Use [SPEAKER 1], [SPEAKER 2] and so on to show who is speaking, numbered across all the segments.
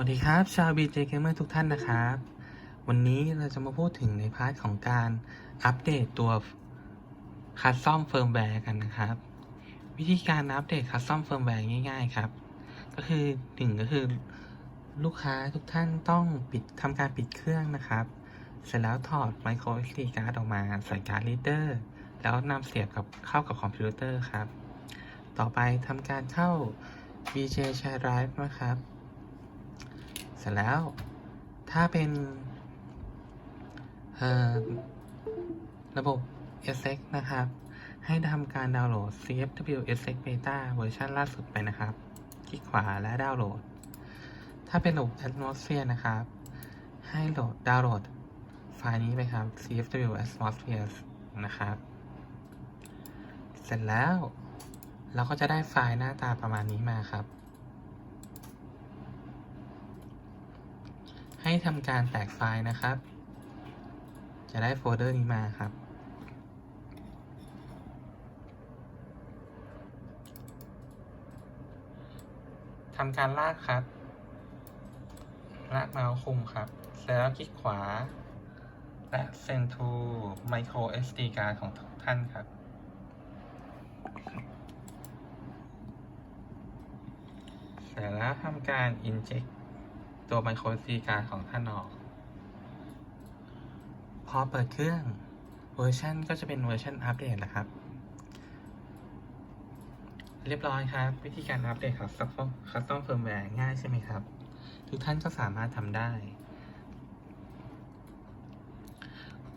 [SPEAKER 1] วัสดีครับ ชาว BJ Gamer ทุกท่านนะครับ วันนี้เราจะมาพูดถึงในพาร์ทของการอัปเดตตัว Custom Firmware กันนะครับ วิธีการอัปเดต Custom Firmware ง่าย ๆ ครับ ก็คือหนึ่งก็คือลูกค้าทุกท่านต้องปิดทำการปิดเครื่องนะครับ เสร็จแล้วถอด micro SD card ออกมาใส่การ์ด reader แล้วนำเสียบกับเข้ากับคอมพิวเตอร์ครับ ต่อไปทำการเข้า VJ Share Drive นะครับ สร็จแล้ว ถ้าเป็นระบบ SX นะครับ ให้ทำการดาวน์โหลด CFW SX Beta เวอร์ชันล่าสุดไปนะครับ คลิกขวาและดาวน์โหลด ถ้าเป็นระบบ Atmosphere นะครับ ให้โหลดดาวน์โหลดไฟล์นี้ไปครับ CFW Atmosphere นะครับ เสร็จแล้วเราก็จะได้ไฟล์หน้าตาประมาณนี้มาครับ ให้ทำการแตกไฟล์นะครับ จะได้โฟลเดอร์นี้มาครับ ทำการลากครับ ลากเมาส์คุมครับ เสร็จแล้วคลิกขวา และ send to micro SD card ของทุกท่านครับเสร็จแล้วทำการ inject ตัว micro SD card ของท่านออก พอเปิดเครื่องเวอร์ชันก็จะเป็นเวอร์ชันอัปเดตนะครับ เรียบร้อยครับ วิธีการอัปเดตของ Custom Custom Firmware ง่ายใช่ไหมครับ ทุกท่านก็สามารถทำได้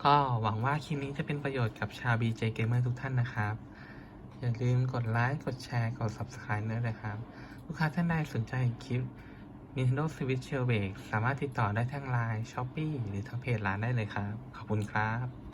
[SPEAKER 1] ก็หวังว่าคลิปนี้จะเป็นประโยชน์กับชาว BJ Gamer ทุกท่านนะครับ อย่าลืมกดไลค์ กดแชร์ กด Subscribe ด้วยนะครับ ลูกค้าท่านใดสนใจคลิป Nintendo Switch Jailbreak สามารถติดต่อได้ทาง Line Shopee หรือทางเพจร้านได้เลยครับ ขอบคุณครับ